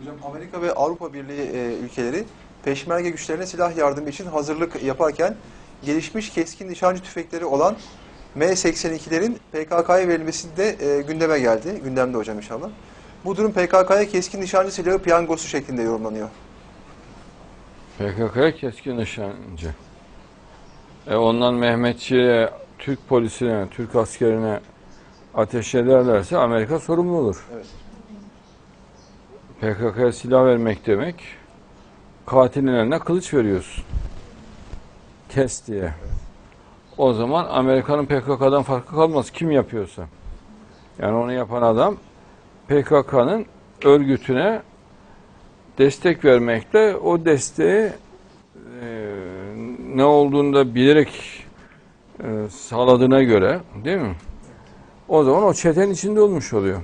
Hocam Amerika ve Avrupa Birliği e, ülkeleri peşmerge güçlerine silah yardımı için hazırlık yaparken gelişmiş keskin nişancı tüfekleri olan M82'lerin PKK'ya verilmesi de e, gündeme geldi. Gündemde hocam inşallah. Bu durum PKK'ya keskin nişancı silahı piyangosu şeklinde yorumlanıyor. PKK'ya keskin nişancı. E ondan Mehmetçi'ye, Türk polisine, Türk askerine ateş ederlerse Amerika sorumlu olur. Evet. PKK'ya silah vermek demek, katilin eline kılıç veriyorsun. Kes diye. O zaman Amerika'nın PKK'dan farkı kalmaz. Kim yapıyorsa. Yani onu yapan adam PKK'nın örgütüne destek vermekle o desteği e, ne olduğunu da bilerek e, sağladığına göre değil mi? O zaman o çetenin içinde olmuş oluyor.